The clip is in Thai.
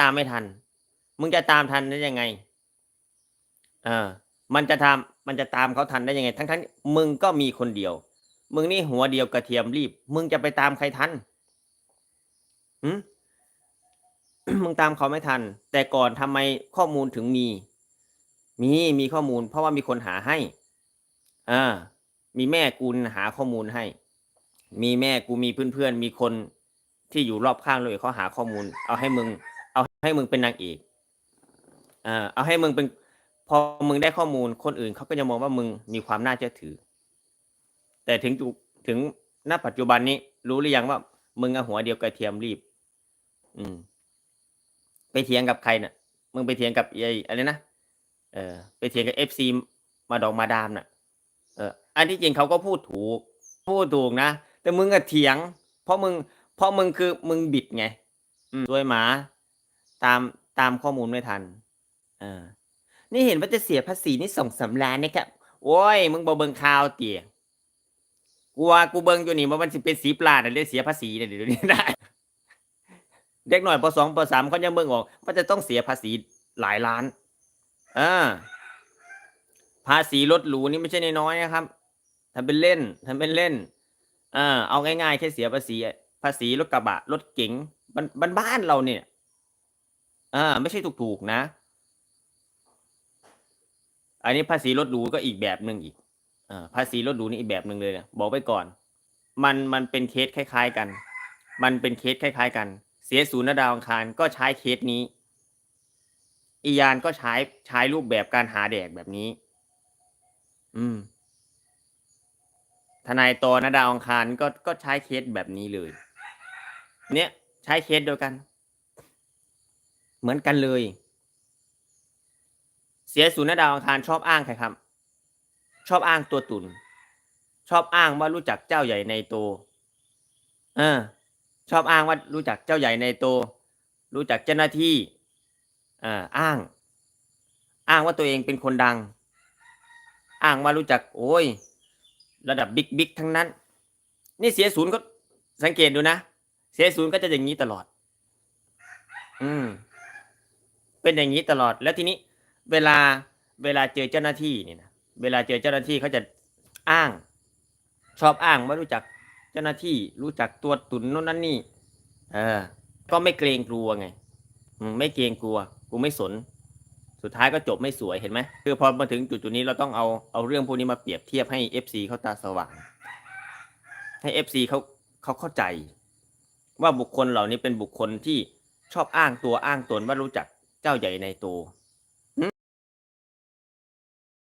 ตามไม่ทัน มึงจะตามทันได้ยังไงเออมันจะทำมันจะตามเขาทันได้ยังไง ทั้งทั้งมึงก็มีคนเดียว มึงนี่หัวเดียวกระเทียมรีบ มึงจะไปตามใครทันหืมมึงตามเขาไม่ทัน แต่ก่อนทำไมข้อมูลถึงมี มีมีข้อมูล เพราะว่ามีคนหาให้อ่ามีแม่กูหาข้อมูลให้ มีแม่กูมีเพื่อนๆมีคนที่อยู่รอบข้างเลยเขาหาข้อมูล เอาให้มึง ให้มึงเป็นนางเอกอ่าเอาให้มึงเป็นพอมึงได้ข้อมูลคนอื่นเขาก็จะมองว่ามึงมีความน่าเชื่อถือ แต่ถึงถึงณปัจจุบันนี้ รู้หรือยังว่า มึงอหัวเดียวกระเทียมรีบ อืม ไปเถียงกับใครน่ะ มึงไปเถียงกับไอ้อะไรนะเออ ไปเถียงกับเอฟซีมาดองมาดามน่ะ เออ อันที่จริงเขาก็พูดถูก พูดถูกนะแต่มึงอะเถียง เพราะมึง เพราะมึงคือมึงบิดไงอืมด้วยหมา ตามตามข้อมูลไม่ทันเออนี่เห็นว่าจะเสียภาษีนี่สองสามล้านนะครับโอ้ยมึงบ่เบิ่งข่าวเตี๋ยกูว่ากูเบิ่งอยู่นี่ว่ามันสิเป็นสีปลาดเลยเสียภาษีเนี่ยเดี๋ยวนี้ได้เด็กหน่อยปสองปสามเขายังเบิ่งออกว่าจะต้องเสียภาษีหลายล้านอ่าภาษีรถหรูนี่ไม่ใช่น้อยนะครับทำเป็นเล่นทำเป็นเล่นอ่าเอาง่ายๆแค่เสียภาษี ภาษีรถกระบะรถเก๋งบ้านบ้านเราเนี่ย อ่า ไม่ใช่ถูกๆนะ อันนี้ภาษีรถหรูก็อีกแบบหนึ่งอีกอ่าภาษีรถหรูนี่อีกแบบหนึ่งเลยนะบอกไว้ก่อน มันมันเป็นเคสคล้าย ๆกัน มันเป็นเคสคล้าย ๆ กัน เสียศูนย์ดาวอังคารก็ใช้เคสนี้ อียานก็ใช้ใช้รูปแบบการหาแดกแบบนี้ อืมทนายตอนดาวอังคารก็ก็ใช้เคสแบบนี้เลย เนี่ยใช้เคสเดียวกัน เหมือนกันเลย เสียศูนย์ดาวอังคารชอบอ้างใครครับ ชอบอ้างตัวตุน ชอบอ้างว่ารู้จักเจ้าใหญ่ในโตเออ ชอบอ้างว่ารู้จักเจ้าใหญ่ในโต รู้จักเจ้าหน้าที่อ่าอ้าง อ้างว่าตัวเองเป็นคนดัง อ้างว่ารู้จัก โอ้ย ระดับบิ๊กบิ๊กทั้งนั้น นี่เสียศูนย์ก็สังเกตดูนะ เสียศูนย์ก็จะอย่างนี้ตลอด อืม เป็นอย่างนี้ตลอด แล้วทีนี้เวลาเวลาเจอเจ้าหน้าที่เนี่ยนะเวลาเจอเจ้าหน้าที่เขาจะอ้าง ชอบอ้างว่ารู้จักเจ้าหน้าที่รู้จักตัวตุนโน่นนั่นนี่ เออ ก็ไม่เกรงกลัวไงไม่เกรงกลัวกูไม่สน สุดท้ายก็จบไม่สวยเห็นไหมคือพอมาถึงจุดจุดนี้เราต้องเอาเอาเรื่องพวกนี้มาเปรียบเทียบให้เอฟซีเขาตาสว่าง ให้เอฟซีเขาเขาเข้าใจ ว่าบุคคลเหล่านี้เป็นบุคคลที่ชอบอ้างตัวอ้างตนว่ารู้จัก เจ้าใหญ่ในโตว